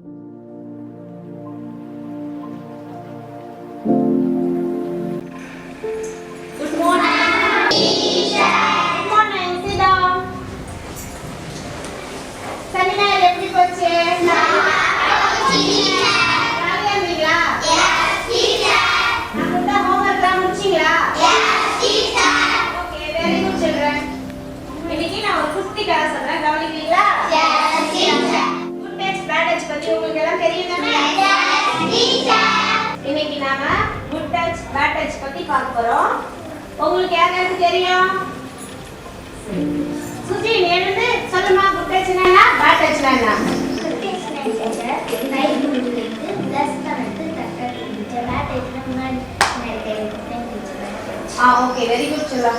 Good morning. Good morning. Sit down. ஞாயிறு எப்படி போச்சு? Okay, very good children. இன்னைக்கு நான் ஒரு குட்டி கதை சொல்றேன் கவனிக்கிறீங்களா குட் டச் டச் பத்தி உங்களுக்கு எல்லாம் தெரியும் தானே இன்னைக்கு நாம குட் டச் பேட் டச் பத்தி பார்க்க போறோம். உங்களுக்கு யாருக்கு தெரியும்? சுஜி எழுந்து சொல்லுமா குட் டச்னா என்ன பேட் டச்னா என்ன ஆ ஓகே வெரி குட் சொல்லா.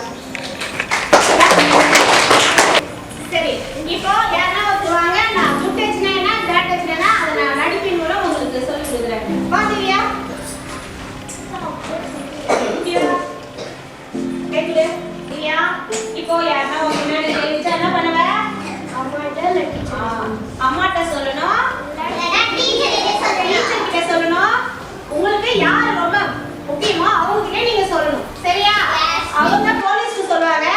அம்மாட்ட சொல்லணும். டீச்சர் கிட்ட சொல்லணும். உங்களுக்கு யார் ரொம்ப முக்கியமோ அவங்க கிட்ட நீங்க சொல்லணும். சரியா. அவங்க போலீஸ்க்கு சொல்லுவாங்க.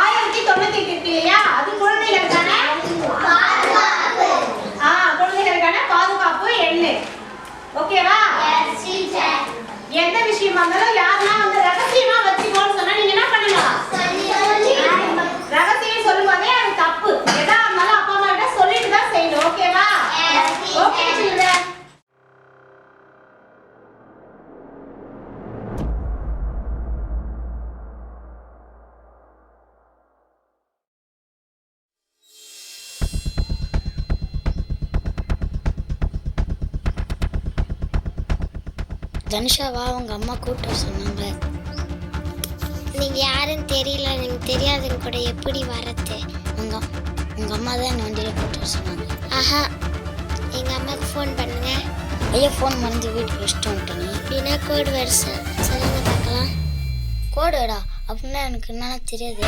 ஆயிரத்தி தொண்ணூத்தி எட்டு இல்லையா? அது குழந்தைகளுக்கான குழந்தைகளுக்கான பாதுகாப்பு எண்ணு. ஓகேவா எந்த விஷயமா இருந்தாலும் தனுஷாவா அவங்க அம்மா கூப்பிட்டு சொன்னாங்க. நீங்க யாருன்னு தெரியல எனக்கு தெரியாதுன்னு கூட எப்படி வரது? உங்க உங்க அம்மா தான் என்ன வண்டியில் கூப்பிட்டு சொன்னாங்க. ஆஹா எங்க அம்மாக்கு ஃபோன் பண்ணுங்க. ஐயா ஃபோன் மறந்து வீட்டுக்கு வச்சுட்டு வந்துட்டேன். அப்படின்னா கோடு வருஷ சொல்லுங்க பார்க்கலாம்? கோடுடா அப்படின்னா எனக்கு என்னன்னா தெரியாது.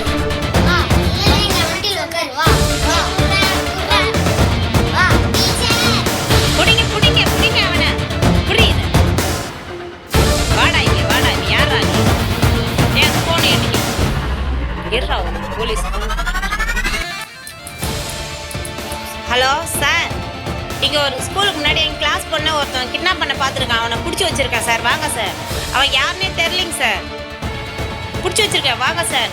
இருறா போலீஸ் ஹலோ சார் இங்கே ஒரு ஸ்கூலுக்கு முன்னாடி என் கிளாஸ் பொண்ணை ஒருத்தன் கிட்னாப் பண்ண பார்த்துருக்கான். அவனை பிடிச்சி வச்சிருக்கேன் சார் வாங்க சார் அவன் யாருன்னே தெரிலிங்க சார் பிடிச்சி வச்சிருக்கேன். வாங்க சார்